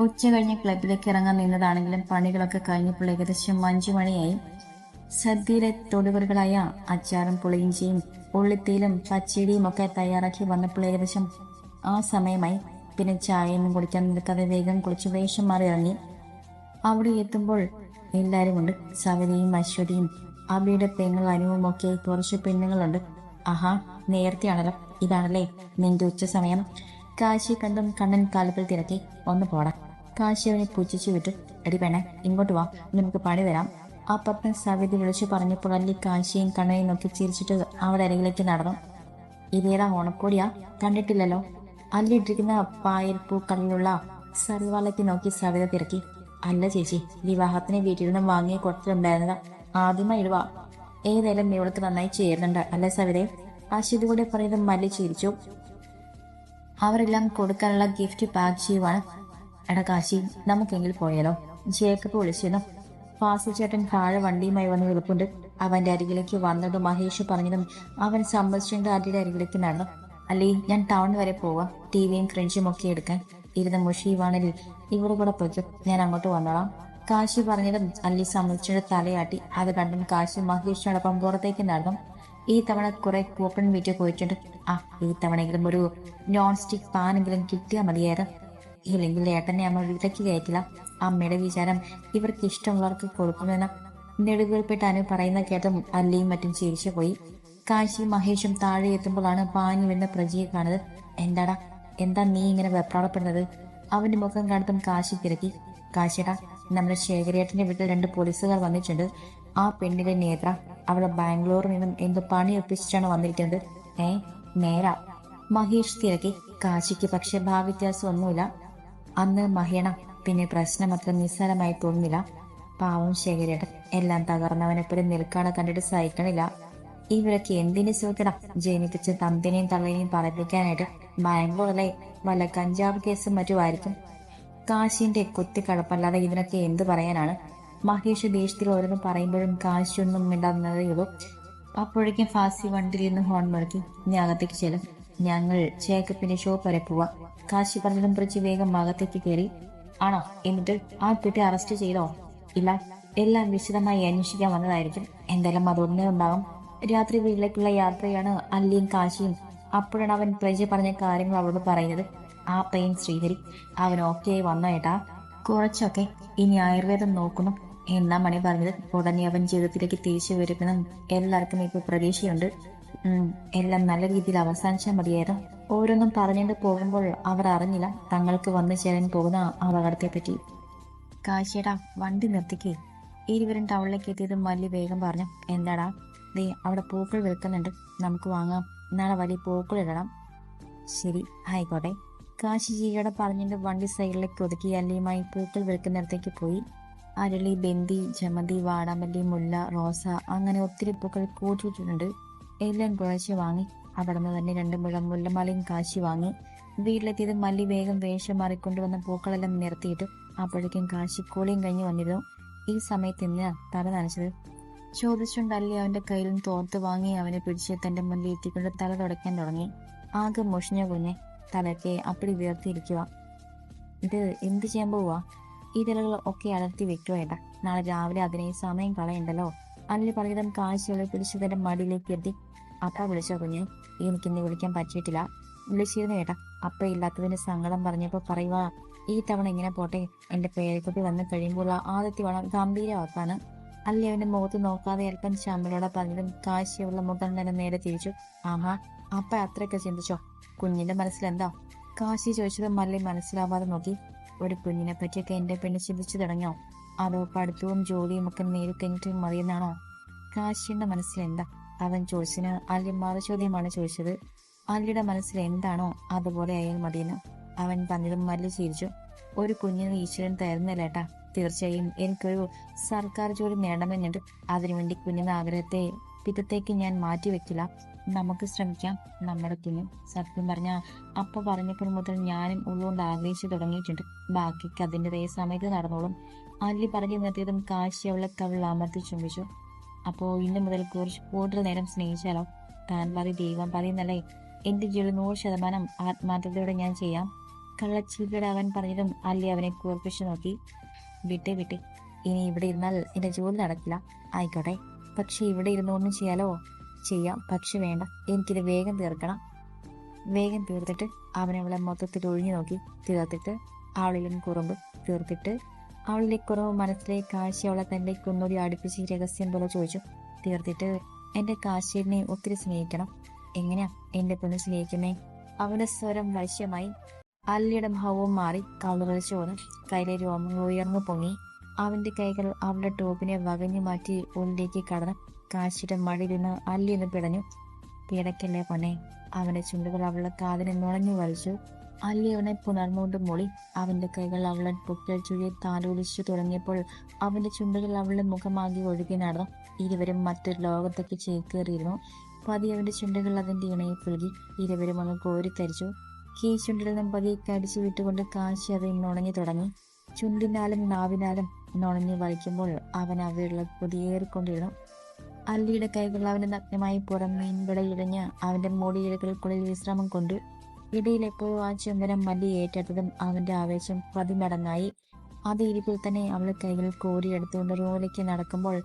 ഉച്ച കഴിഞ്ഞ് ക്ലബിലേക്ക് ഇറങ്ങാൻ നിന്നതാണെങ്കിലും പണികളൊക്കെ കഴിഞ്ഞപ്പോൾ ഏകദേശം അഞ്ചു മണിയായി. സദ്യയിലെ തൊടുകറികളായ അച്ചാറും പുളിയിഞ്ചിയും ഉള്ളിത്തീലും പച്ചടിയും ഒക്കെ തയ്യാറാക്കി വന്നപ്പോൾ ഏകദേശം ആ സമയമായി. പിന്നെ ചായയൊന്നും കുടിക്കാൻ നിൽക്കാതെ വേഗം കുളിച്ച് വേഷം മാറി ഇറങ്ങി. അവിടെ എത്തുമ്പോൾ എല്ലാവരും ഉണ്ട്. സവരിയും അശ്വതിയും അബിയുടെ പെങ്ങൾ അനുവും ഒക്കെ കുറച്ച് പെണ്ണുങ്ങളുണ്ട്. ആഹാ നേരത്തെയാണല്ലോ. ഇതാണല്ലേ നിന്റെ ഉച്ച സമയം. കാശി കണ്ടും കണ്ണൻ കാലുകൾ തിരക്കി. ഒന്ന് പോടാ. കാശി പൂജിച്ചു വിട്ടു. എടി പെണ്ണെ ഇങ്ങോട്ട് വാ. നമുക്ക് പണി വരാം. ആ പത്മൻ സവിധി വിളിച്ചു പറഞ്ഞപ്പോൾ അല്ലി കാശിയും കണ്ണയും നോക്കി ചിരിച്ചിട്ട് അവിടെ അരകിലേക്ക് നടന്നു. ഇതേതാ ഓണക്കോടിയാ? കണ്ടിട്ടില്ലല്ലോ. അല്ലിട്ടിരിക്കുന്ന പായൽ പൂക്കളിലുള്ള സർവാലയ്ക്ക് നോക്കി സവിത തിരക്കി. അല്ല ചേച്ചി വിവാഹത്തിന് വീട്ടിൽ നിന്നും വാങ്ങിയ കൊടുത്തിട്ടുണ്ടായിരുന്നത്. ആദ്യമായി ഇടുക ഏതായാലും ഇവൾക്ക് നന്നായി ചേരുന്നുണ്ട്. അല്ലേ സവിതയെ അശ്വതി കൂടെ പറയുന്നത് മല്ലി ചിരിച്ചു. അവരെല്ലാം കൊടുക്കാനുള്ള ഗിഫ്റ്റ് പാക്ക് ചെയ്യുവാണ്. എടാ കാശി നമുക്കെങ്കിൽ പോയാലോ? ജേക്കബ് വിളിച്ചിരുന്നു. ഫാസിൽ ചേട്ടൻ താഴെ വണ്ടിയുമായി വന്ന് വിളിപ്പുണ്ട്. അവന്റെ അരികിലേക്ക് വന്നതും മഹേഷ് പറഞ്ഞതും അവൻ സമ്മതിച്ചിട്ടുണ്ട് ആദ്യയുടെ അരികിലേക്ക് നടന്നു. അല്ലേ ഞാൻ ടൗൺ വരെ പോവാം. ടി വിയും ഫ്രിഡ്ജും ഒക്കെ എടുക്കാൻ. ഇരുന്ന മുഷീവാണെങ്കിൽ ഇവിടെ കൂടെ പോയി ഞാൻ അങ്ങോട്ട് വന്നോളാം. കാശി പറഞ്ഞതും അല്ലി സമ്മതിച്ചിട്ട് തലയാട്ടി. അത് കണ്ടും കാശി മഹേഷിനോടൊപ്പം പുറത്തേക്ക് നടന്നു. ഈ തവണ കുറെ കൂപ്പൺ വീട്ടിൽ പോയിട്ടുണ്ട്. ആ ഈ തവണയെങ്കിലും ഒരു നോൺ സ്റ്റിക് പാനെങ്കിലും കിട്ടിയാൽ മതിയായിരുന്നു. ഇല്ലെങ്കിൽ ഏട്ടനെ അമ്മ വീട്ടിലേക്ക് കയറ്റില്ല. അമ്മയുടെ വിചാരം ഇവർക്ക് ഇഷ്ടമുള്ളവർക്ക് കൊടുക്കുമെന്ന് നെടുവേൽപ്പെട്ട് അനു പറയുന്ന കേട്ടും അല്ലിയും മറ്റും ചിരിച്ചു പോയി. കാശി മഹേഷും താഴെ എത്തുമ്പോഴാണ് പാഞ്ഞു വരുന്ന പ്രജയെ കാണുന്നത്. എന്താടാ? എന്താ നീ ഇങ്ങനെ വെപ്രാളപ്പെടുന്നത്? അവന്റെ മുഖം കാണത്തും കാശി തിരക്കി. കാശിടാ നമ്മുടെ ശേഖരേട്ടന്റെ വീട്ടിൽ രണ്ട് പോലീസുകാർ വന്നിട്ടുണ്ട്. ആ പെണ്ണിന്റെ നേത്ര അവളെ ബാംഗ്ലൂരിൽ നിന്നും എന്തോ പണി ഒപ്പിച്ചിട്ടാണ് വന്നിരിക്കുന്നത്? ഏ നേരാ. മഹേഷ് തിരക്കി. കാശിക്ക് പക്ഷെ ഭാവ്യത്യാസം ഒന്നുമില്ല. അന്ന് മഹേണ പിന്നെ പ്രശ്നം അത്ര നിസ്സാരമായി തോന്നില്ല പാവം ശേഖരേട്ടൻ എല്ലാം തകർന്നവനെ പോലെ നിൽക്കാണ് കണ്ടിട്ട് സഹിക്കണില്ല. ഇവരൊക്കെ എന്തിനു സുഖിട ജനിപ്പിച്ച് തമ്പിനെയും തള്ളനെയും പറയിപ്പിക്കാനായിട്ട് ബാംഗ്ലൂരിലെ വല്ല കഞ്ചാവ് കേസും മറ്റുമായിരിക്കും. കാശിന്റെ കുത്തിക്കടപ്പല്ലാതെ ഇതിനൊക്കെ എന്ത് പറയാനാണ്? മഹേഷ് ദേഷ്യത്തിൽ ഓരോന്ന് പറയുമ്പോഴും കാശിയൊന്നും മിണ്ടാകുന്നതേയുള്ളൂ അപ്പോഴേക്കും ഫാസി വണ്ടിയിൽ നിന്ന് ഹോൺ മുഴക്കി ഞാൻ അകത്തേക്ക് ചെല്ലും. ഞങ്ങൾ ചേക്കപ്പിന്റെ ഷോപ്പ് വരെ പോവാം. കാശി പറഞ്ഞതും കുറിച്ച് വേഗം ഭാഗത്തേക്ക് കയറി ആണോ? എന്നിട്ട് ആ കുട്ടി അറസ്റ്റ് ചെയ്തോ? ഇല്ല. എല്ലാം വിശദമായി അന്വേഷിക്കാൻ വന്നതായിരിക്കും. എന്തായാലും അതൊന്നേ ഉണ്ടാവും. രാത്രി വീട്ടിലേക്കുള്ള യാത്രയാണ് അല്ലിയും കാശിയും. അപ്പോഴാണ് അവൻ പ്രജ പറഞ്ഞ കാര്യങ്ങൾ അവളോട് പറയുന്നത്. ആ പെയിൻ ശ്രീഹരി അവൻ ഓക്കെ ആയി കുറച്ചൊക്കെ ഇനി ആയുർവേദം നോക്കുന്നു എന്നാ മണി പറഞ്ഞത്. ഉടനെ അവൻ ജീവിതത്തിലേക്ക് തിരിച്ചു വരുമെന്നും എല്ലാവർക്കും ഇപ്പൊ പ്രതീക്ഷയുണ്ട്. എല്ലാം നല്ല രീതിയിൽ അവസാനിച്ചാൽ മതിയായിരുന്നു. ഓരോന്നും പറഞ്ഞുകൊണ്ട് പോകുമ്പോൾ അവർ അറിഞ്ഞില്ല തങ്ങൾക്ക് വന്നു ചേരാൻ പോകുന്ന അപകടത്തെ പറ്റി കാശിയടാ വണ്ടി നിർത്തിക്കേ. ഇരുവരും ടൗണിലേക്ക് എത്തിയത് മല്ലി വേഗം പറഞ്ഞു എന്താടാ നീ അവിടെ പൂക്കൾ വിൽക്കുന്നുണ്ട് നമുക്ക് വാങ്ങാം. നാളെ വലിയ പൂക്കൾ ഇടണം. ശരി ആയിക്കോട്ടെ. കാശി ജിയോടെ പറഞ്ഞിട്ട് വണ്ടി സൈഡിലേക്ക് ഒതുക്കി അല്ലിയുമായി പൂക്കൾ വിൽക്കുന്നിടത്തേക്ക് പോയി. അരളി ബന്ദി ജമന്തി വാടാമല്ലി മുല്ല റോസ അങ്ങനെ ഒത്തിരി പൂക്കൾ കൂട്ടിയിട്ടുണ്ട്. എല്ലാം കുഴച്ച് വാങ്ങി അവിടെ നിന്ന് തന്നെ രണ്ട് മുഴം മുല്ലമാലയും കാശി വാങ്ങി. വീട്ടിലെത്തിയത് മല്ലി വേഗം വേഷം മാറിക്കൊണ്ടുവന്ന പൂക്കളെല്ലാം നിർത്തിയിട്ട് അപ്പോഴേക്കും കാശി കൂളിയും കഴിഞ്ഞ് വന്നിരുന്നു. ഈ സമയത്ത് എന്തിനാ തല നനച്ചത്? ചോദിച്ചുകൊണ്ടല്ലേ അവന്റെ കയ്യിൽ നിന്ന് തോർത്ത് വാങ്ങി അവനെ പിടിച്ച് തന്റെ മുന്നിൽ എത്തിക്കൊണ്ട് തല തുടയ്ക്കാൻ തുടങ്ങി. ആകെ മുഷിഞ്ഞ കുഞ്ഞെ തലയ്ക്ക് അപ്പടി ഉയർത്തിയിരിക്കുക ഇത് എന്ത് ചെയ്യാൻ പോവാ? ഈ തലകൾ ഒക്കെ അലർത്തി വെക്കുക വേണ്ട നാളെ രാവിലെ അതിനെ സമയം കളയണ്ടല്ലോ. അല്ലെ പറഞ്ഞതും കാശികളെ പിടിച്ച് തന്റെ മടിയിലേക്ക് എത്തി അപ്പ വിളിച്ചോ കുഞ്ഞെ എനിക്കിന്ന് വിളിക്കാൻ പറ്റിയിട്ടില്ല. വിളിച്ചിരുന്നു ഏട്ടാ അപ്പ ഇല്ലാത്തതിന് സങ്കടം പറഞ്ഞപ്പോ പറയുക ഈ തവണ ഇങ്ങനെ പോട്ടെ. എന്റെ പേരക്കുട്ടി വന്ന് കഴിയുമ്പോൾ ആദ്യത്തെ വളം ഗംഭീരമാക്കാണ്. അല്ലെ അവന്റെ മുഖത്ത് നോക്കാതെ അല്പം ശമ്പളോടെ പറഞ്ഞതും കാശിയുള്ള മുഖം തന്നെ നേരെ തിരിച്ചു. ആഹാ അപ്പ അത്രയൊക്കെ ചിന്തിച്ചോ? കുഞ്ഞിന്റെ മനസ്സിലെന്താ? കാശി ചോദിച്ചത് മല്ലി മനസ്സിലാവാതെ നോക്കി. ഒരു കുഞ്ഞിനെ പറ്റിയൊക്കെ എന്റെ പെണ്ണ് ചിന്തിച്ചു തുടങ്ങിയോ? അതോ പഠിത്തവും ജോലിയും ഒക്കെ നേരിട്ട് മതിയെന്നാണോ? കാശിയുടെ മനസ്സിൽ എന്താ അവൻ ചോദിച്ചതിന് അല്ലി മറു ചോദ്യമാണ് ചോദിച്ചത്. അല്ലിയുടെ മനസ്സിൽ എന്താണോ അതുപോലെ അയാൾ മതിയെന്ന് അവൻ പറഞ്ഞതും മല്ലി ചിരിച്ചു. ഒരു കുഞ്ഞിന് ഈശ്വരൻ തരുന്നില്ലേട്ടാ തീർച്ചയായും എനിക്കൊരു സർക്കാർ ജോലി നേടണമെന്നുണ്ട്. അതിനുവേണ്ടി കുഞ്ഞിന്റെ ആഗ്രഹത്തെ പിറ്റത്തേക്ക് ഞാൻ മാറ്റിവെക്കില്ല നമുക്ക് ശ്രമിക്കാം നമ്മുടെ കുഞ്ഞും. സത്യം പറഞ്ഞ അപ്പ പറഞ്ഞപ്പോൾ മുതൽ ഞാനും ഉള്ളുകൊണ്ട് ആഗ്രഹിച്ചു തുടങ്ങിയിട്ടുണ്ട്. ബാക്കിക്ക് അതിന്റെതായ സമയത്ത് നടന്നോളും. അല്ലി പറഞ്ഞു നിർത്തിയതും കാശി അവളെ കവിൾ അമർത്തി ചുംബിച്ചു. അപ്പോൾ ഇന്ന് മുതൽ കുറച്ച് കൂടുതൽ നേരം സ്നേഹിച്ചാലോ? താൻ പാതി ദൈവം പാതി എന്നല്ലേ എന്റെ ജോലി നൂറ് ശതമാനം ആത്മാർത്ഥതയോടെ ഞാൻ ചെയ്യാം. കള്ളച്ചിലൂടെ അവൻ പറഞ്ഞതും അല്ലി അവനെ കൂർപ്പിച്ചു നോക്കി. വിട്ടേ വിട്ടേ. ഇനി ഇവിടെ ഇരുന്നാൽ എന്റെ ജോലി നടക്കില്ല. ആയിക്കോട്ടെ. പക്ഷെ ഇവിടെ ഇരുന്ന് ഒന്നും ചെയ്യാലോ? ചെയ്യാം. പക്ഷെ വേണ്ട. എനിക്കിത് വേഗം തീർക്കണം. വേഗം തീർത്തിട്ട് അവനെ അവളെ മൊത്തത്തിൽ ഒഴിഞ്ഞു നോക്കി. തീർത്തിട്ട് ആളിലും കുറുമ്പ് തീർത്തിട്ട് അവളിലെ കുറവ് മനസ്സിലെ അവളെ തന്റെ കുന്നൂടി അടുപ്പിച്ച് രഹസ്യം പോലെ ചോദിച്ചു. തീർത്തിട്ട് എന്റെ കാശീനെ ഒത്തിരി സ്നേഹിക്കണം. എങ്ങനെയാ എന്റെ പെണ്ണ് സ്നേഹിക്കുന്നേ? അവന്റെ സ്വരം വശ്യമായി അല്ലിയുടെ ഭാവവും മാറി കളറിച്ചു വന്നു കയ്യിലെ രോമങ്ങൾ ഉയർന്നു പൊങ്ങി. അവന്റെ കൈകൾ അവളുടെ ടോപ്പിനെ വകഞ്ഞു മാറ്റി ഉള്ളിലേക്ക് കടന്ന് കാശിയുടെ മടിയിൽ നിന്ന് അല്ലി എന്ന് പിടഞ്ഞു. പിടക്കല്ലേ പൊന്നെ? അവന്റെ ചുണ്ടുകൾ അവളുടെ കാതിനെ നുണഞ്ഞു വലിച്ചു. അല്ലി പുനർമോണ്ട് മൊളി. അവന്റെ കൈകൾ അവളെ പൊക്കിൽ ചുഴി താലോലിച്ചു തുടങ്ങിയപ്പോൾ അവന്റെ ചുണ്ടുകൾ അവളുടെ മുഖമാകി ഒഴുകി നടന്നു. ഇരുവരും മറ്റൊരു ലോകത്തേക്ക് ചേക്കേറിയിരുന്നു. പതി അവന്റെ ചുണ്ടുകൾ അതിന്റെ ഇണയെ പുലുകി ഇരുവരും അങ്ങ് കോരിത്തരിച്ചു കീ ചുണ്ടിൽ നിന്നും പതിയെ കടിച്ചു വിട്ടുകൊണ്ട് കാശി അത് നുണഞ്ഞു തുടങ്ങി. ചുണ്ടിനാലും നാവിനാലും നുണഞ്ഞു വലിക്കുമ്പോൾ അവൻ അവയുള്ള പുതിയേറിക്കൊണ്ടിരുന്നു അല്ലിയുടെ കൈകൾ അവന്റെ നഗ്നമായി പുറം മീൻപിട ഇഴഞ്ഞ് അവന്റെ മൂടിയിഴകൾക്കുള്ളിൽ വിശ്രമം കൊണ്ടു. ഇടയിൽ എപ്പോഴും ആ ചുംബനം മല്ലി ഏറ്റെടുത്തതും അവന്റെ ആവേശം പതിമടങ്ങായി അത് ഇരിപ്പിൽ തന്നെ അവളെ കൈകൾ കോരിയെടുത്തുകൊണ്ട് റൂമിലേക്ക് നടക്കുമ്പോൾ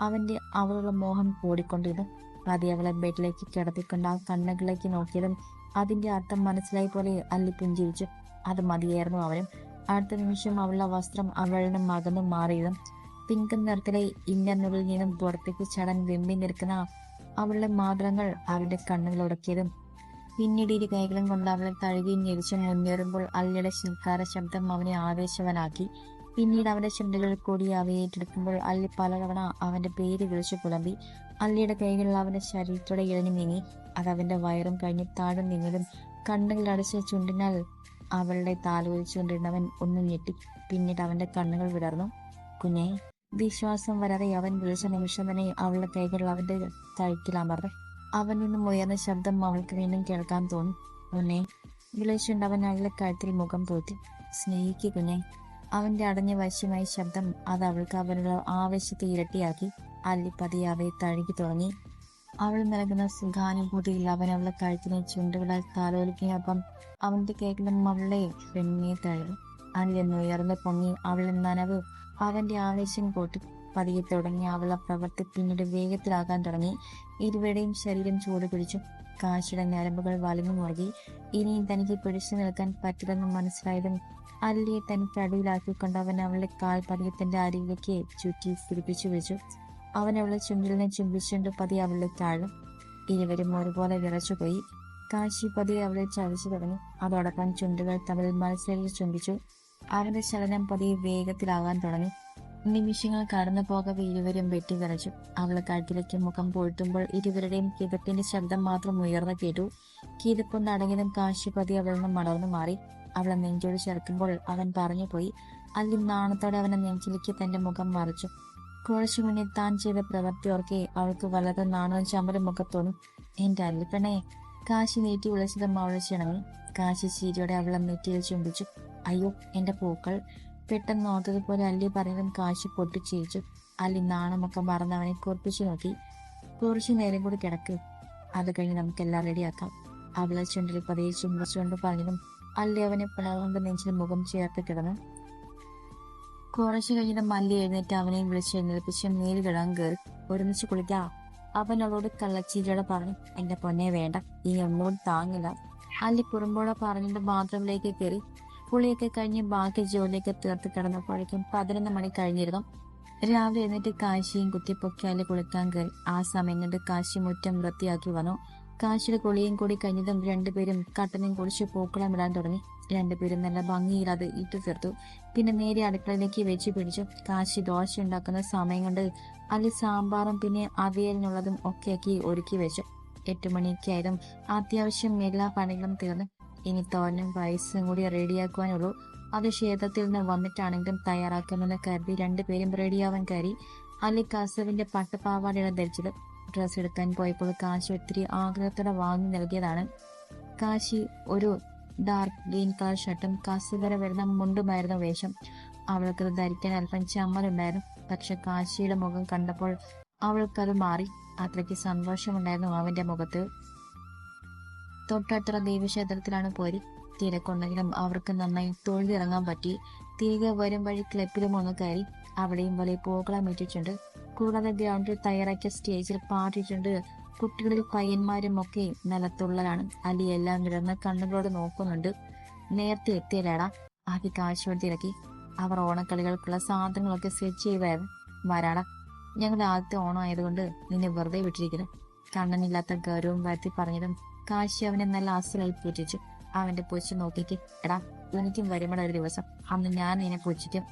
അവന്റെ അവളുടെ മോഹം കൂടിക്കൊണ്ടിരുന്നു. പതി അവളെ ബെഡിലേക്ക് കിടത്തിക്കൊണ്ട് ആ കണ്ണുകളിലേക്ക് നോക്കിയതും അതിന്റെ അർത്ഥം മനസ്സിലായി പോലെ അല്ലി പുഞ്ചിരിച്ചു അത് മതിയായിരുന്നു അവനും. അടുത്ത നിമിഷം അവളുടെ വസ്ത്രം അവളുടെ മകന്നു മാറിയതും പിങ്ക് നിറത്തിലെ ഇന്നുള്ളിൽ നിന്നും പുറത്തേക്ക് ചടൻ വെമ്പി നിൽക്കുന്ന അവളുടെ മാതൃങ്ങൾ അവരുടെ കണ്ണുകൾ ഉടക്കിയതും പിന്നീട് ഇരു കൈകളും കൊണ്ട് അവളെ തഴുകി ഞെരിച്ച് മുന്നേറുമ്പോൾ അല്ലിയുടെ ശിൽക്കാര ശബ്ദം അവനെ ആവേശവനാക്കി. പിന്നീട് അവന്റെ ചുണ്ടുകൾ കൂടി അവയെ ഏറ്റെടുക്കുമ്പോൾ അല്ലി പലതവണ അവന്റെ പേര് വിളിച്ചു പുലമ്പി അല്ലിയുടെ കൈകളിൽ അവന്റെ ശരീരത്തോടെ ഇഴഞ്ഞു നീങ്ങി. അത് അവന്റെ വയറും കഴിഞ്ഞ് താഴെ നീങ്ങലും കണ്ണുകൾ അടച്ച ചുണ്ടിനാൽ അവളുടെ താലോലിച്ചുകൊണ്ടിരുന്നവൻ ഒന്ന് ഞെട്ടി. പിന്നീട് അവന്റെ കണ്ണുകൾ വിടർന്നു. കുഞ്ഞെ വിശ്വാസം വരാതെ അവൻ വിളിച്ച നിമിഷം തന്നെ അവളുടെ കൈകളിൽ അവന്റെ കഴുത്തിൽ അമർന്നു. അവൻ നിന്നും ഉയർന്ന ശബ്ദം അവൾക്ക് വീണ്ടും കേൾക്കാൻ തോന്നി. കുഞ്ഞെ വിളിച്ചുകൊണ്ട് അവൻ അവളുടെ കഴുത്തിൽ മുഖം പൂത്തി. സ്നേഹിക്കു കുഞ്ഞെ. അവന്റെ അടഞ്ഞ വശ്യമായ ശബ്ദം അത് അവൾക്ക് അവരുടെ ആവേശത്തെ ഇരട്ടിയാക്കി. അല്ലിപ്പതി അവയെ തഴുകി തുടങ്ങി. അവൾ നൽകുന്ന സുഖാനുഭൂതിയിൽ അവൻ അവളെ കഴുത്തിനെ ചുണ്ടുകളാൽ താലോലിക്കുകയൊപ്പം അവന്റെ കേക്കിലും അവളെ പെണ്ണിനെ തഴുകി. ഉയർന്ന് പൊങ്ങി അവളെ നനവ് അവന്റെ ആവേശം കൂട്ടി പതിയെ തുടങ്ങി. അവളെ പ്രവർത്തി പിന്നീട് വേഗത്തിലാകാൻ തുടങ്ങി. ഇരുവരുടെയും ശരീരം ചൂട് പിടിച്ചു. കാശിയുടെ ഞരമ്പുകൾ വലിഞ്ഞു മുറുകി. ഇനിയും തനിക്ക് പിടിച്ചു നിൽക്കാൻ പറ്റില്ലെന്ന് മനസ്സിലായതും അല്ലിയെ തനിക്ക് അടിയിലാക്കിക്കൊണ്ട് അവൻ അവളുടെ കാൽ പതിയത്തിന്റെ അരികിലേക്ക് ചുറ്റി പിടിപ്പിച്ചു വെച്ചു. അവൻ അവളെ ചുണ്ടിലിനെ ചുംബിച്ചുകൊണ്ട് പതി അവളുടെ താഴും ഇരുവരും ഒരുപോലെ വിറച്ചുപോയി കാശി പതിയെ അവളെ ചതിച്ചു തുടങ്ങി. അതോടൊപ്പം ചുണ്ടുകൾ തമ്മിൽ മത്സരിച്ച് ചുംബിച്ചു അവന്റെ ചലനം പതിയെ വേഗത്തിലാകാൻ തുടങ്ങി. നിമിഷങ്ങൾ കടന്നു പോകവെ ഇരുവരും വെട്ടിവിറച്ചു അവളെ കഴുത്തിലേക്ക് മുഖം പൊഴുത്തുമ്പോൾ ഇരുവരുടെയും കിതപ്പിന്റെ ശബ്ദം മാത്രം ഉയർന്നു കേട്ടു. കിതപ്പൊന്ന് അടങ്ങിയതും കാശുപതി അവൾ അവളിൽ നിന്ന് മലർന്നു മാറി. അവളെ നെഞ്ചോട് ചേർക്കുമ്പോൾ അവൻ പറഞ്ഞു പോയി. അല്ലി നാണത്തോടെ അവനെ നെഞ്ചിലേക്ക് തന്റെ മുഖം മറിച്ചു. കുറച്ചു മുന്നേ താൻ ചെയ്ത പ്രവൃത്തി ഓർക്കെ അവൾക്ക് വളരെ നാണവും ചമ്മലും മുഖത്തോന്നും എന്റെ അല്ലിപ്പണെ കാശി നീട്ടി വിളിച്ചതും അവളെ ചിണങ്ങി കാശി ചീരിയോടെ അവളെ നെറ്റിയിൽ ചുംബിച്ചു. അയ്യോ എന്റെ പൂക്കൾ. പെട്ടെന്ന് ഓർത്തതുപോലെ അല്ലി പറയുന്നതും കാശി പൊട്ടിച്ചിരിച്ചു അല്ലി നാണമൊക്കെ മറന്ന് അവനെ കുറിപ്പിച്ചു നോക്കി. കുറച്ചു നേരം കൂടി കിടക്ക്. അത് കഴിഞ്ഞ് നമുക്കെല്ലാം റെഡിയാക്കാം. അവളെ ചുണ്ടിൽ പതിയെ ചുംബിച്ചുകൊണ്ട് പറഞ്ഞതും അല്ലി അവനെ പിളകൊണ്ട് നെഞ്ചിൽ മുഖം ചേർത്ത് കിടന്നു. കുറച്ചു കഴിഞ്ഞിട്ട് മല്ലി എഴുന്നേറ്റ് അവനെ വിളിച്ച് എഴുന്നേൽപ്പിച്ച് നീൽ കിടാൻ കയറി. ഒരുമിച്ച് കുളിക്കാ. അവൻ അവളോട് കള്ളച്ചീരിയോടെ പറഞ്ഞു. എന്റെ പൊന്നെ വേണ്ട. ഈ ഒന്നും താങ്ങില്ല. അല്ലി കുറുമ്പോടെ പറഞ്ഞിട്ട് ബാത്റൂമിലേക്ക് കയറി. കുളിയൊക്കെ കഴിഞ്ഞ് ബാക്കി ജോലിയൊക്കെ തീർത്ത് കിടന്നപ്പോഴേക്കും പതിനൊന്ന് മണി കഴിഞ്ഞിരുന്നു. രാവിലെ എഴുന്നേറ്റ് കാശിയും കുത്തി അല്ലി കുളിക്കാൻ കയറി. ആ സമയം കൊണ്ട് കാശി മുറ്റം വൃത്തിയാക്കി വന്നു. കാശിയുടെ കുളിയും കൂടി കഴിഞ്ഞതും രണ്ടുപേരും കട്ടനും കുളിച്ച് പൂക്കളം ഇടാൻ തുടങ്ങി. രണ്ടുപേരും നല്ല ഭംഗിയിൽ അത് ഇട്ടു തീർത്തു. പിന്നെ നേരെ അടുക്കളയിലേക്ക് വെച്ച് പിടിച്ചു. കാശി ദോശ ഉണ്ടാക്കുന്ന സമയം കൊണ്ട് അതിൽ സാമ്പാറും പിന്നെ അവിയലിനുള്ളതും ഒക്കെയാക്കി ഒരുക്കി വെച്ചു. എട്ട് മണിയൊക്കെ ആയതും അത്യാവശ്യം എല്ലാ പണികളും തീർന്നു. ഇനി തോരനും വയസ്സും കൂടി റെഡിയാക്കുവാനുള്ളൂ അത് ക്ഷേത്രത്തിൽ നിന്ന് വന്നിട്ടാണെങ്കിലും തയ്യാറാക്കാമെന്ന് കരുതി രണ്ടുപേരും റെഡിയാവാൻ കയറി. അല്ലെ കസവിന്റെ പട്ടുപാവാടയാണ് ധരിച്ചത്. ഡ്രസ്സ് എടുക്കാൻ പോയപ്പോൾ കാശി ഒത്തിരി ആഗ്രഹത്തോടെ വാങ്ങി നൽകിയതാണ്. കാശി ഒരു ഡാർക്ക് ഗ്രീൻ കളർ ഷർട്ടും കാശി വരെ വരുന്ന മുണ്ടുമായിരുന്നു വേഷം. അവൾക്കത് ധരിക്കാൻ അല്പം ചമ്മലുണ്ടായിരുന്നു. പക്ഷെ കാശിയുടെ മുഖം കണ്ടപ്പോൾ അവൾക്കത് മാറി. അത്രയ്ക്ക് സന്തോഷമുണ്ടായിരുന്നു അവന്റെ മുഖത്ത്. തൊട്ടടുത്തുള്ള ദേവീക്ഷേത്രത്തിലാണ് പോരി. തിരക്കുണ്ടെങ്കിലും അവർക്ക് നന്നായി തൊഴിലിറങ്ങാൻ പറ്റി. തിരികെ വരും വഴി ക്ലബിലും ഒന്ന് കയറി അവിടെയും വലിയ പൂക്കളം ഇട്ടിട്ടുണ്ട്. കൂടാതെ ഗ്രൗണ്ടിൽ തയ്യാറാക്കിയ സ്റ്റേജിൽ പാടിയിട്ടുണ്ട് കുട്ടികളിൽ പയ്യന്മാരും ഒക്കെ നിലത്തുള്ളതാണ് അലി എല്ലാം വിടർന്ന് കണ്ണുകളോട് നോക്കുന്നുണ്ട്. നേരത്തെ എത്തിയല്ലേടാ? ആദ്യ കാഴ്ചയോട് അവർ ഓണക്കളികൾക്കുള്ള സാധനങ്ങളൊക്കെ സെറ്റ് ചെയ്തായിരുന്നു. വരാട. ഞങ്ങളുടെ ആദ്യത്തെ ഓണം ആയതുകൊണ്ട് നിന്നെ വെറുതെ വിട്ടിരിക്കുന്നു. കണ്ണനില്ലാത്ത ഗൗരവം വരുത്തി പറഞ്ഞതും കാശി അവനെ നല്ല അസലായി പൂജിച്ചു. അവന്റെ പൊച്ചു നോക്കിക്ക് എടാ എനിക്കും വരുമ്പോൾ ഒരു ദിവസം. അന്ന് ഞാൻ നിന്നെ പൂജിക്കും.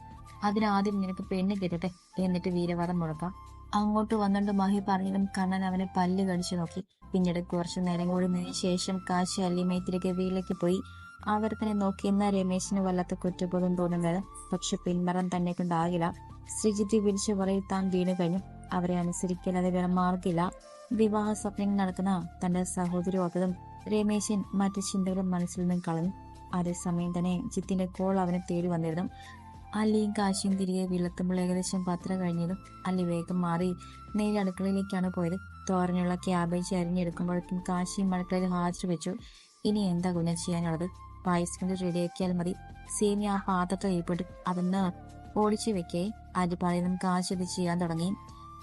അതിനാദ്യം നിനക്ക് പെണ്ണ് കിട്ടട്ടെ എന്നിട്ട് വീരവാദം മുഴക്കാം. അങ്ങോട്ട് വന്നുകൊണ്ട് മഹി പറഞ്ഞതും കണ്ണൻ അവനെ പല്ല് കടിച്ചു നോക്കി. പിന്നീട് കുറച്ചു നേരം കൂടി നിന്ന ശേഷം കാശി അല്ലിമയെ തിരികെ വീട്ടിലേക്ക് പോയി. അവർ തന്നെ നോക്കിയെന്ന രമേശിന് വല്ലാത്ത കുറ്റബോധം തോന്നുന്നത്. പക്ഷെ പിന്മറം തന്നെ കൊണ്ടാകില്ല. ശ്രീജിത്ത് വിളിച്ചു പറയിൽ താൻ വീണ് കഴിഞ്ഞു. അവരെ അനുസരിക്കാതെ വേറെ മാർഗില്ല വിവാഹ സ്വപ്നങ്ങൾ നടക്കുന്ന തന്റെ സഹോദരി ഓർത്തതും രമേശൻ മറ്റു ചിന്തകളും മനസ്സിൽ നിന്നും കളഞ്ഞു. അതേസമയം തന്നെ ചിത്തിന്റെ കോൾ അവനെ തേടി വന്നിരുന്നു. അല്ലിയും കാശിയും തിരികെ വിളത്തുമ്പോൾ ഏകദേശം പത്ര കഴിഞ്ഞതും അല്ലി വേഗം മാറി നേരെ അടുക്കളയിലേക്കാണ് പോയത്. തോരനുള്ള ക്യാബേജ് അരിഞ്ഞെടുക്കുമ്പോഴേക്കും കാശിയും അടുക്കളയിൽ ഹാജർ വെച്ചു. ഇനി എന്താ കുഞ്ഞ ചെയ്യാനുള്ളത്? പായസം കൊണ്ട് റെഡിയാക്കിയാൽ മതി. സേമി ആ പാത്രത്തിൽ ഏർപ്പെട്ടു അതൊന്ന് ഓടിച്ചു വെക്കേ. അരി പറയുന്നതും കാശ് ഇത് ചെയ്യാൻ തുടങ്ങി.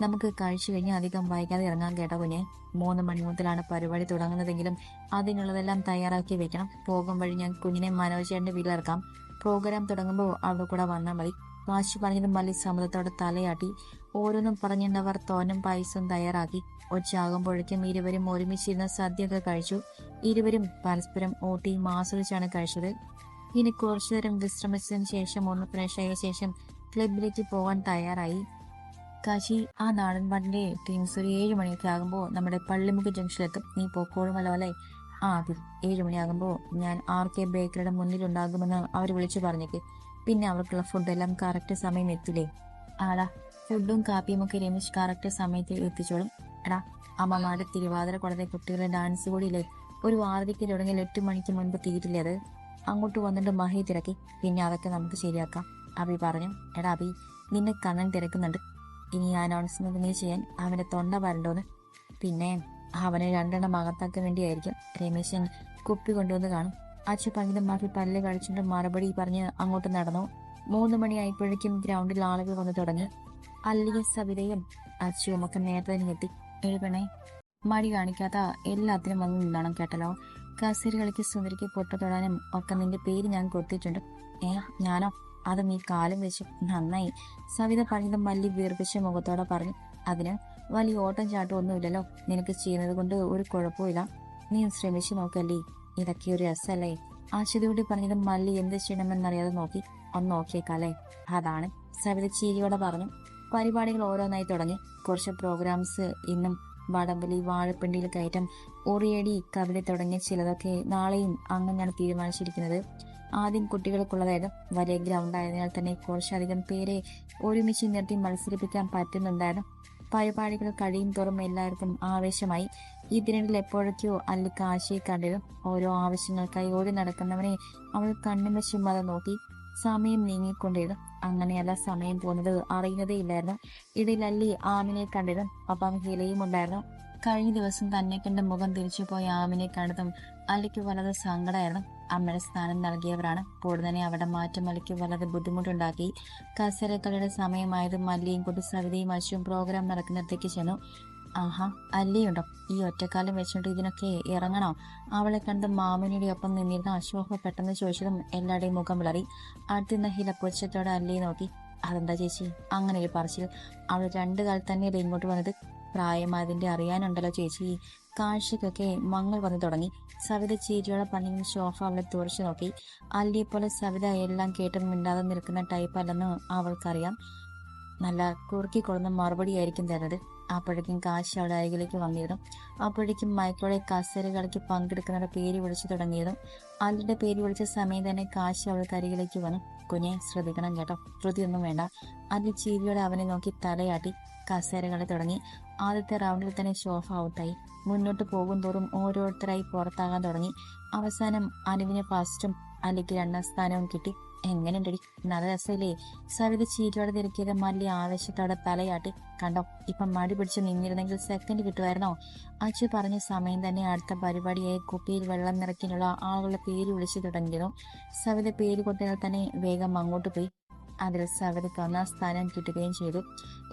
നമുക്ക് കഴിച്ചു കഴിഞ്ഞ് അധികം വൈകാതെ ഇറങ്ങാൻ കേട്ടോ കുഞ്ഞെ. മൂന്ന് മണി മുതലാണ് പരിപാടി തുടങ്ങുന്നതെങ്കിലും അതിനുള്ളതെല്ലാം തയ്യാറാക്കി വെക്കണം. പോകും വഴി ഞാൻ കുഞ്ഞിനെ മനോജേട്ടന്റെ വീട്ടിലിറക്കാം പ്രോഗ്രാം തുടങ്ങുമ്പോൾ അവിടെ കൂടെ വന്നാൽ മതി. വാശി പറഞ്ഞത് മല്ലി സമ്മതത്തോടെ തലയാട്ടി. ഓരോന്നും പറഞ്ഞവർ തോനും പായസവും തയ്യാറാക്കി. ഉച്ചയാകുമ്പോഴേക്കും ഇരുവരും ഒരുമിച്ചിരുന്ന സദ്യയൊക്കെ കഴിച്ചു. ഇരുവരും പരസ്പരം ഓട്ടി ആസ്വദിച്ചാണ് കഴിച്ചത്. ഇനി കുറച്ചു നേരം വിശ്രമിച്ചതിന് ശേഷം ഒന്ന് ഫ്രഷ് ആയ ശേഷം ക്ലബിലേക്ക് പോകാൻ തയ്യാറായി. കാശി ആ നാടൻ പാട്ടിന്റെ ടീംസ് ഒരു ഏഴ് മണിയൊക്കെ ആകുമ്പോൾ നമ്മുടെ പള്ളിമുക്ക് ജംഗ്ഷനിലെത്തും നീ പോക്കോളുമല്ലോ അല്ലേ ആ അതെ ഏഴ് മണിയാകുമ്പോൾ ഞാൻ ആർ കെ ബേക്കറിയുടെ മുന്നിലുണ്ടാകുമെന്ന് അവർ വിളിച്ചു പറഞ്ഞേക്ക്. പിന്നെ അവർക്കുള്ള ഫുഡെല്ലാം കറക്റ്റ് സമയം എത്തില്ലേ ആടാ ഫുഡും കാപ്പിയും ഒക്കെ രമേശ് കറക്റ്റ് സമയത്ത് എത്തിച്ചോളും. എടാ അമ്മമാരുടെ തിരുവാതിര കുളത്തെ കുട്ടികളുടെ ഡാൻസ് കൂടിയില്ലേ? ഒരു വാതിരിക്ക് തുടങ്ങിയാൽ എട്ട് മണിക്ക് മുൻപ് തീരില്ലേ അത്? അങ്ങോട്ട് വന്നിട്ട് മഹി തിരക്കി. പിന്നെ അതൊക്കെ നമുക്ക് ശരിയാക്കാം. അബി പറഞ്ഞു എടാ അബി നിന്നെ കണ്ണൻ തിരക്കുന്നുണ്ട്. ഇനി അനൗൺസ്മെന്റ് നീ ചെയ്യാൻ അവന്റെ തൊണ്ട വരണ്ടോന്ന്. പിന്നെ അവനെ രണ്ടെണ്ണം അകത്താക്കാൻ വേണ്ടിയായിരിക്കും രമേശൻ കുപ്പി കൊണ്ടുവന്ന് കാണും. അച്ഛൻ പങ്കിത് മാഫി പല്ല് കഴിച്ചിട്ട് മറുപടി പറഞ്ഞ് അങ്ങോട്ട് നടന്നു. മൂന്ന് മണിയായപ്പോഴേക്കും ഗ്രൗണ്ടിൽ ആളുകൾ വന്ന് തുടങ്ങി. അല്ലിയും സവിതയും അച്ഛനും ഒക്കെ നേരത്തെ എത്തി. എഴുപണേ മടി കാണിക്കാത്ത എല്ലാത്തിനും വന്ന് നിന്നാണോ കേട്ടല്ലോ. കസേരി കളിക്ക് സുന്ദരിക്ക് പൊട്ട തൊടാനും ഒക്കെ നിന്റെ പേര് ഞാൻ കൊടുത്തിട്ടുണ്ട്. ഏ ഞാനോ? അത് നീ കാലം വെച്ച് നന്നായി സവിത പറഞ്ഞത് മല്ലി വീർപ്പിച്ച മുഖത്തോടെ പറഞ്ഞു അതിന് വലിയ ഓട്ടം ചാട്ടം ഒന്നുമില്ലല്ലോ നിനക്ക് ചെയ്യുന്നത് കൊണ്ട് ഒരു കുഴപ്പമില്ല നീ ശ്രമിച്ചു നോക്കല്ലേ. ഇതൊക്കെ ഒരു രസമല്ലേ ആശുതിയോട് പറഞ്ഞത് മല്ലി എന്ത് ചെയ്യണമെന്നറിയാതെ നോക്കി. ഒന്ന് നോക്കിയേക്കാലേ അതാണ് സവിത ചീരിയോടെ പറഞ്ഞു. പരിപാടികൾ ഓരോന്നായി തുടങ്ങി. കുറച്ച് പ്രോഗ്രാംസ് ഇന്നും വടംവലി വാഴപ്പിണ്ടിയിൽ കയറ്റം ഉറിയടി കവിത തുടങ്ങിയ ചിലതൊക്കെ നാളെയും അങ്ങനെയാണ് തീരുമാനിച്ചിരിക്കുന്നത് ആദ്യം കുട്ടികൾക്കുള്ളതായത് വലിയ ഗ്രൗണ്ട് ആയതിനാൽ തന്നെ കുറച്ചധികം പേരെ ഒരുമിച്ച് നിർത്തി മത്സരിപ്പിക്കാൻ പറ്റുന്നുണ്ടായിരുന്നു. പരിപാടികൾ കഴിയും തോറും എല്ലാവർക്കും ആവേശമായി. ഇതിനിടയിൽ എപ്പോഴൊക്കെയോ അല്ലെ കാശിയെ കണ്ടിരുന്നു. ഓരോ ആവശ്യങ്ങൾക്കായി ഓടി നടക്കുന്നവനെ അവൾ കണ്ണിന് ചുമ്മാതെ നോക്കി സമയം നീങ്ങിക്കൊണ്ടിരുന്നു. അങ്ങനെയല്ല സമയം പോകുന്നത് അറിയുന്നതേ ഇല്ലായിരുന്നു. ഇടയിൽ അല്ലി ആമിനെ കണ്ടിരുന്നു. ഒപ്പം ഹിലയും ഉണ്ടായിരുന്നു. കഴിഞ്ഞ ദിവസം തന്നെ കണ്ട് മുഖം തിരിച്ചു പോയ ആമിനെ കണ്ടതും അല്ലിക്ക് വളരെ സങ്കടമായിരുന്നു. അമ്മയുടെ സ്ഥാനം നൽകിയവരാണ്. തന്നെ അവിടെ മാറ്റം മലയ്ക്ക് വളരെ ബുദ്ധിമുട്ടുണ്ടാക്കി. കസരക്കളിയുടെ സമയമായത് മല്ലിയും കൊണ്ട് സവിതയും അശുവും പ്രോഗ്രാം നടക്കുന്നിടത്തേക്ക് ചെന്നു. ആഹാ അല്ലിയുണ്ടോ? ഈ ഒറ്റക്കാലം വെച്ചിട്ട് ഇതിനൊക്കെ ഇറങ്ങണോ? അവളെ കണ്ട് മാമിനിയുടെ ഒപ്പം നിന്നിരുന്ന അശോക പെട്ടെന്ന് ചോദിച്ചതും എല്ലാവരുടെയും മുഖം വിളറി. അടുത്തുനിന്ന ഹില പുച്ഛത്തോടെ അല്ലിയെ നോക്കി. അതെന്താ ചേച്ചി? അങ്ങനെ ഒരു പറച്ചിൽ. അവൾ രണ്ടു കാലത്ത് തന്നെയല്ലേ ഇങ്ങോട്ട് വന്നത് പ്രായമായതിന്റെ അറിയാനുണ്ടല്ലോ ചേച്ചി. കാഴ്ചക്കൊക്കെ മങ്ങൾ വന്നു തുടങ്ങി. സവിത ചീരിയോടെ പണിയും ഷോഫ അവളെ തുറച്ചു നോക്കി. അല്ലിയെ പോലെ സവിത എല്ലാം കേട്ടും മിണ്ടാതെ നിൽക്കുന്ന ടൈപ്പ് അല്ലെന്ന് അവൾക്കറിയാം. നല്ല കുറുക്കിക്കൊള്ളുന്ന മറുപടിയായിരിക്കും തരുന്നത്. അപ്പോഴേക്കും കാശി അവളുടെ അരികിലേക്ക് വന്നിരുന്നു. അപ്പോഴേക്കും മയക്കോടെ കസേര കളിക്ക് പങ്കെടുക്കുന്നവരുടെ പേര് വിളിച്ചു തുടങ്ങിയതും അല്ലിയുടെ പേര് വിളിച്ച സമയം തന്നെ കാശി അവൾക്ക് അരികിലേക്ക് വന്നു. കുഞ്ഞെ ശ്രദ്ധിക്കണം കേട്ടോ. ശ്രുതിയൊന്നും വേണ്ട. അല്ലി ചീരിയോടെ അവനെ നോക്കി തലയാട്ടി കസേരകളെ തുടങ്ങി. ആദ്യത്തെ റൗണ്ടിൽ തന്നെ ഷോഫ് ഔട്ടായി മുന്നോട്ട് പോകും തോറും ഓരോരുത്തരായി പുറത്താകാൻ തുടങ്ങി. അവസാനം അനുവിന് ഫസ്റ്റും അലിക്ക് രണ്ടാം സ്ഥാനവും കിട്ടി. എങ്ങനെയുണ്ടടി? നല്ല രസമില്ലേ സവിത ചീറ്റോടെ തിരക്കിയത് മല്ലി ആവേശത്തോടെ തലയാട്ടി. കണ്ടോ? ഇപ്പം മടി പിടിച്ച് നിന്നിരുന്നെങ്കിൽ സെക്കൻഡ് കിട്ടുമായിരുന്നോ? അച്ചു പറഞ്ഞ സമയം തന്നെ അടുത്ത പരിപാടിയായി കുപ്പിയിൽ വെള്ളം നിറയ്ക്കാനുള്ള ആളുകളുടെ പേര് വിളിച്ചു തുടങ്ങിയിരുന്നു. സവിത പേര് കൊടുത്തതിനാൽ തന്നെ വേഗം അങ്ങോട്ട് പോയി. അതിൽ അവർ ഒന്നാം സ്ഥാനം കിട്ടുകയും ചെയ്തു.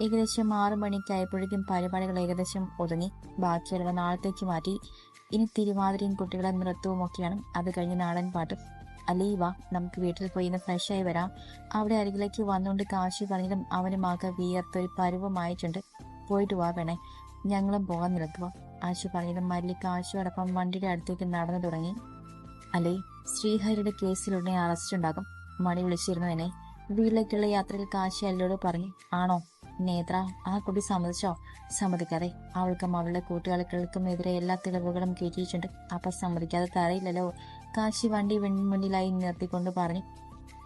ഏകദേശം ആറു മണിക്കായപ്പോഴേക്കും പരിപാടികൾ ഏകദേശം ഒതുങ്ങി. ബാക്കിയുള്ളവ നാളത്തേക്ക് മാറ്റി. ഇനി തിരുവാതിരയും കുട്ടികളുടെ നൃത്തവും ഒക്കെയാണ് അത് കഴിഞ്ഞ് നാടൻ പാട്ട്. അല്ലേ വാ നമുക്ക് വീട്ടിൽ പോയി ഇന്ന് ഫ്രഷായി വരാം. അവിടെ അരികിലേക്ക് വന്നുകൊണ്ട് കാശി പറഞ്ഞതും അവന് ആകെ വിയർത്തൊരു പരുവമായിട്ടുണ്ട്. പോയിട്ട് വാ വേണേ ഞങ്ങളും പോകാൻ നിൽക്കുക ആശു പറഞ്ഞതും മല്ലി കാശുവടക്കം വണ്ടിയുടെ അടുത്തേക്ക് നടന്നു തുടങ്ങി. അല്ലേ ശ്രീഹരിയുടെ കേസിലുടനെ അറസ്റ്റ് ഉണ്ടാകും. മണി വിളിച്ചിരുന്നതിനെ വീട്ടിലേക്കുള്ള യാത്രയിൽ കാശി അല്ലോട് പറഞ്ഞു ആണോ നേത്ര ആ കുട്ടി സമ്മതിച്ചോ? സമ്മതിക്കാതെ അവൾക്കും അവളുടെ കൂട്ടുകാളികൾക്കും എതിരെ എല്ലാ തെളിവുകളും കയറ്റിയിട്ടുണ്ട് അപ്പൊ സമ്മതിക്കാതെ തരയില്ലല്ലോ. കാശി വണ്ടി മുന്നിലായി നിർത്തിക്കൊണ്ട് പറഞ്ഞു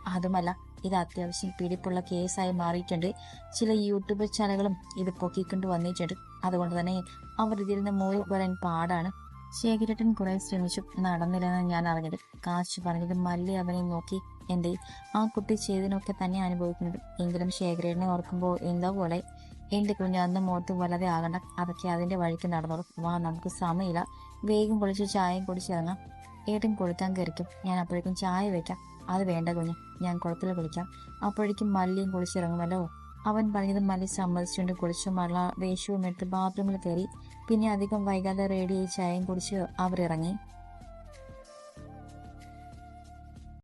അതുമല്ല ഇത് അത്യാവശ്യം പിടിപ്പുള്ള കേസായി മാറിയിട്ടുണ്ട്. ചില യൂട്യൂബ് ചാനലുകളും ഇത് പൊക്കിക്കൊണ്ട് വന്നിട്ടുണ്ട്. അതുകൊണ്ട് തന്നെ അവർ ഇതിൽ നിന്ന് മൂടി വരാൻ പാടാണ്. ശേഖരട്ടൻ കുറെ ശ്രമിച്ചു. നടന്നില്ലെന്ന് ഞാൻ അറിഞ്ഞത്. കാശ് പറഞ്ഞത് മല്ലി അവനെ നോക്കി എന്തേ? ആ കുട്ടി ചെയ്തതിനൊക്കെ തന്നെ അനുഭവിക്കുന്നത്. എങ്കിലും ശേഖരനെ ഓർക്കുമ്പോൾ എന്തോ പോലെ. എന്റെ കുഞ്ഞ് അന്ന് മുഖത്ത് വല്ലാതെ ആകണ്ട. അതൊക്കെ അതിന്റെ വഴിക്ക് നടന്നോളും. വാ നമുക്ക് സമയമില്ല. വേഗം കുളിച്ച് ചായയും കുടിച്ചിറങ്ങാം ഏട്ടൻ കുളിക്കാൻ കയറിക്കും. ഞാൻ അപ്പോഴേക്കും ചായ വെക്കാം. അത് വേണ്ട കുഞ്ഞ്. ഞാൻ കുളത്തിൽ കുളിക്കാം. അപ്പോഴേക്കും മല്ലിയും കുളിച്ചിറങ്ങുമല്ലോ അവൻ പറഞ്ഞത് മല്ലി സമ്മതിച്ചുകൊണ്ട് കുളിച്ചു മറള വേഷവും എടുത്ത് ബാത്റൂമിൽ കയറി. പിന്നെ അധികം വൈകാതെ റെഡിയായി ചായയും കുടിച്ച് അവർ ഇറങ്ങി.